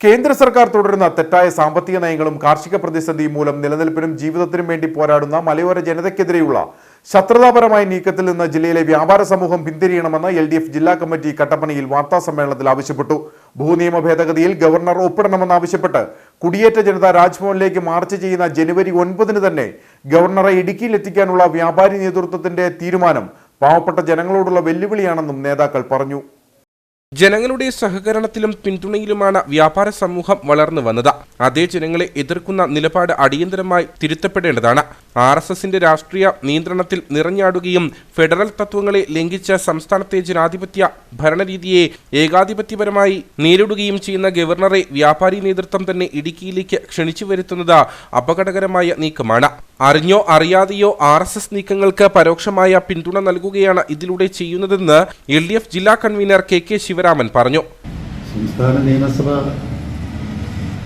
കേന്ദ്ര സർക്കാർ തുടരുന്ന തെറ്റായ സാമ്പത്തിക നയങ്ങളും കാർഷിക പ്രതിസന്ധി മൂലം നിലനിൽപ്പിനും ജീവിതത്തിനും വേണ്ടി പോരാടുന്ന മലയോര ജനതയ്ക്കെതിരെയുള്ള ശത്രുതാപരമായ നീക്കത്തിൽ നിന്ന് ജില്ലയിലെ വ്യാപാര സമൂഹം പിന്തിരിയണമെന്ന് എൽ ഡി എഫ് ജില്ലാ കമ്മിറ്റി കട്ടപ്പനയിൽ വാർത്താ സമ്മേളനത്തിൽ ആവശ്യപ്പെട്ടു. ഭൂനിയമ ഭേദഗതിയിൽ ഗവർണർ ഒപ്പിടണമെന്നാവശ്യപ്പെട്ട് കുടിയേറ്റ ജനത രാജ്ഭവനിലേക്ക് മാർച്ച് ചെയ്യുന്ന ജനുവരി ഒൻപതിന് തന്നെ ഗവർണറെ ഇടുക്കിയിൽ എത്തിക്കാനുള്ള വ്യാപാരി നേതൃത്വത്തിന്റെ തീരുമാനം പാവപ്പെട്ട ജനങ്ങളോടുള്ള വെല്ലുവിളിയാണെന്നും നേതാക്കൾ പറഞ്ഞു. ജനങ്ങളുടെ സഹകരണത്തിലും പിന്തുണയിലുമാണ് വ്യാപാര സമൂഹം വളർന്നു വന്നത്. അതേ ജനങ്ങളെ എതിർക്കുന്ന നിലപാട് അടിയന്തരമായി തിരുത്തപ്പെടേണ്ടതാണ്. ആർ എസ് എസിന്റെ രാഷ്ട്രീയ നിയന്ത്രണത്തിൽ നിറഞ്ഞാടുകയും ഫെഡറൽ തത്വങ്ങളെ ലംഘിച്ച സംസ്ഥാനത്തെ ജനാധിപത്യ ഭരണരീതിയെ ഏകാധിപത്യപരമായി നേരിടുകയും ചെയ്യുന്ന ഗവർണറെ വ്യാപാരി നേതൃത്വം തന്നെ ഇടുക്കിയിലേക്ക് ക്ഷണിച്ചു വരുത്തുന്നത് അപകടകരമായ നീക്കമാണ്. അറിഞ്ഞോ അറിയാതെയോ ആർ എസ് എസ് നീക്കങ്ങൾക്ക് പരോക്ഷമായ പിന്തുണ നൽകുകയാണ് ഇതിലൂടെ ചെയ്യുന്നതെന്ന് എൽ ഡി എഫ് ജില്ലാ കൺവീനർ കെ കെ ശിവരാമൻ പറഞ്ഞു. സംസ്ഥാന നിയമസഭ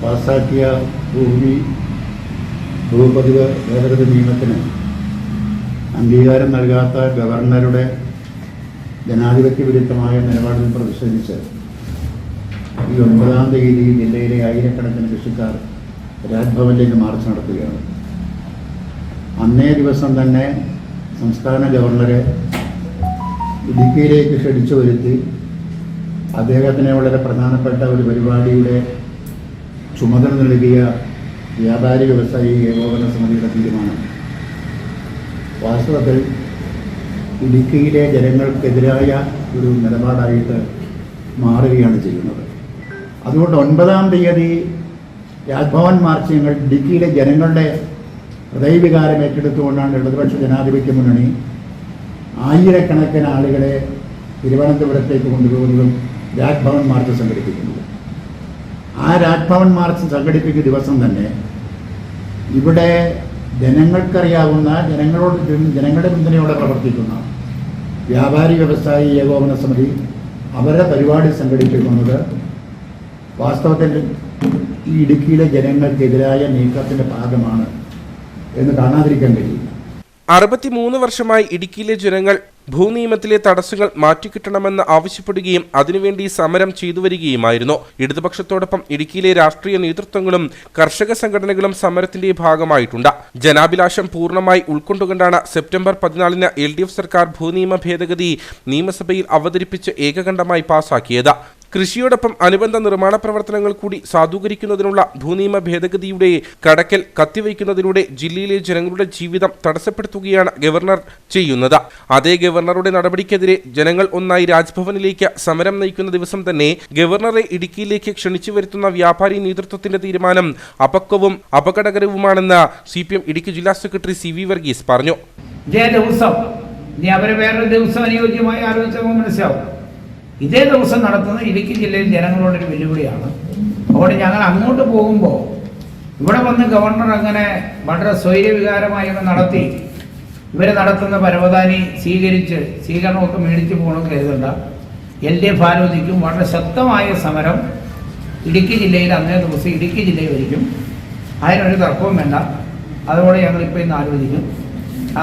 പാസാക്കിയ ഭൂമി ഭൂപതിവ് ഭേദഗതി നിയമത്തിന് അംഗീകാരം നൽകാത്ത ഗവർണറുടെ ജനാധിപത്യ വിരുദ്ധമായ നിലപാടിൽ പ്രതിഷേധിച്ച് ഈ ഒൻപതാം തീയതി ജില്ലയിലെ ആയിരക്കണക്കിന് കൃഷിക്കാർ രാജ്ഭവനിലേക്ക് മാർച്ച് നടത്തുകയാണ്. അന്നേ ദിവസം തന്നെ സംസ്ഥാന ഗവർണറെ ഇടുക്കിയിലേക്ക് ക്ഷണിച്ചു വരുത്തി അദ്ദേഹത്തിന് വളരെ പ്രധാനപ്പെട്ട ഒരു പരിപാടിയുടെ ചുമതല നൽകിയ വ്യാപാരി വ്യവസായി ഏകോപന സമിതിയുടെ തീരുമാനം. വാസ്തവത്തിൽ ഇടുക്കിയിലെ ജനങ്ങൾക്കെതിരായ ഒരു നിലപാടായിട്ട് മാറുകയാണ് ചെയ്യുന്നത്. അതുകൊണ്ട് ഒൻപതാം തീയതി രാജ്ഭവൻ മാർച്ച് ഞങ്ങൾ ഇടുക്കിയിലെ ജനങ്ങളുടെ ഹൃദയവികാരം ഏറ്റെടുത്തുകൊണ്ടാണ് ഇടതുപക്ഷ ജനാധിപത്യ മുന്നണി ആയിരക്കണക്കിന് ആളുകളെ തിരുവനന്തപുരത്തേക്ക് കൊണ്ടുപോകുന്നതും രാജ്ഭവൻ മാർച്ച് സംഘടിപ്പിക്കുന്നത്. ആ രാജ്ഭവൻ മാർച്ച് സംഘടിപ്പിക്കുന്ന ദിവസം തന്നെ ഇവിടെ ജനങ്ങൾക്കറിയാവുന്ന ജനങ്ങളോട് ജനങ്ങളുടെ പിന്തുണയോടെ പ്രവർത്തിക്കുന്ന വ്യാപാരി വ്യവസായി ഏകോപന സമിതി അവരുടെ പരിപാടി സംഘടിപ്പിക്കുന്നത് വാസ്തവത്തിൽ ഈ ഇടുക്കിയിലെ ജനങ്ങൾക്കെതിരായ നീക്കത്തിന്റെ ഭാഗമാണ്. എന്ന് കാണാതിരിക്കാൻ കഴിയില്ല അറുപത്തിമൂന്ന് വർഷമായി ഇടുക്കിയിലെ ജനങ്ങൾ ഭൂനിയമത്തിലെ തടസ്സങ്ങൾ മാറ്റിക്കിട്ടണമെന്ന് ആവശ്യപ്പെടുകയും അതിനുവേണ്ടി സമരം ചെയ്തു വരികയുമായിരുന്നു ഇടതുപക്ഷത്തോടൊപ്പം ഇടുക്കിയിലെ രാഷ്ട്രീയ നേതൃത്വങ്ങളും കർഷക സംഘടനകളും സമരത്തിന്റെ ഭാഗമായിട്ടുണ്ട്. ജനാഭിലാഷം പൂർണമായി ഉൾക്കൊണ്ടുകൊണ്ടാണ് സെപ്റ്റംബർ പതിനാലിന് എൽ സർക്കാർ ഭൂനിയമ ഭേദഗതി നിയമസഭയിൽ അവതരിപ്പിച്ച് ഏകകണ്ഠമായി പാസാക്കിയത്. കൃഷിയോടൊപ്പം അനുബന്ധ നിർമ്മാണ പ്രവർത്തനങ്ങൾ കൂടി സാധൂകരിക്കുന്നതിനുള്ള ഭൂനിയമ ഭേദഗതിയുടെ കടക്കൽ കത്തിവയ്ക്കുന്നതിലൂടെ ജില്ലയിലെ ജനങ്ങളുടെ ജീവിതം തടസ്സപ്പെടുത്തുകയാണ് ഗവർണർ ചെയ്യുന്നത്. അതേ ഗവർണറുടെ നടപടിക്കെതിരെ ജനങ്ങൾ ഒന്നായി രാജ്ഭവനിലേക്ക് സമരം നയിക്കുന്ന ദിവസം തന്നെ ഗവർണറെ ഇടുക്കിയിലേക്ക് ക്ഷണിച്ചു വരുത്തുന്ന വ്യാപാരി നേതൃത്വത്തിന്റെ തീരുമാനം അപക്വവും അപകടകരവുമാണെന്ന് സി പി എം ഇടുക്കി ജില്ലാ സെക്രട്ടറി സി വി വർഗീസ് പറഞ്ഞു. ദിവസം. ഇനി അവരെ വേറൊരു ദിവസം അനുയോജ്യമായി ആലോചിച്ചപ്പോൾ മനസ്സിലാവും. ഇതേ ദിവസം നടത്തുന്ന ഇടുക്കി ജില്ലയിൽ ജനങ്ങളോടൊരു വെല്ലുവിളിയാണ്. അതുകൊണ്ട് ഞങ്ങൾ അങ്ങോട്ട് പോകുമ്പോൾ ഇവിടെ വന്ന് ഗവർണർ അങ്ങനെ വളരെ സ്വൈര്യവികാരമായി നടത്തി. ഇവർ നടത്തുന്ന പരവതാനി സ്വീകരിച്ച് സ്വീകരണമൊക്കെ മേടിച്ച് പോകണം കരുതണ്ട എൽ ഡി എഫ് ആലോചിക്കും. വളരെ ശക്തമായ സമരം ഇടുക്കി ജില്ലയിൽ അന്നേ ദിവസം ഇടുക്കി ജില്ലയിൽ വരിക്കും. അതിനൊരു തർക്കവും വേണ്ട. അതുകൊണ്ട് ഞങ്ങളിപ്പോൾ ഇന്ന് ആലോചിക്കും.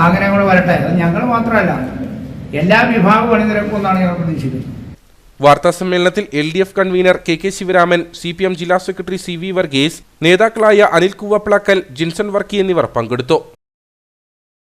അങ്ങനെ കൂടെ വരട്ടെ. അത് ഞങ്ങൾ മാത്രമല്ല. എല്ലാ വിഭാഗവും അണിനിരക്കുമെന്നാണ് ഞങ്ങൾ പ്രതീക്ഷിക്കുന്നത്. വാർത്താ സമ്മേളനത്തിൽ L D F convener K K Sivaraman C P M ജില്ലാ സെക്രട്ടറി സി വി വർഗീസ് നേതാക്കളായ അനിൽ കൂവപ്ലാക്കൽ ജിൻസൺ വർക്കി എന്നിവർ പങ്കെടുത്തു.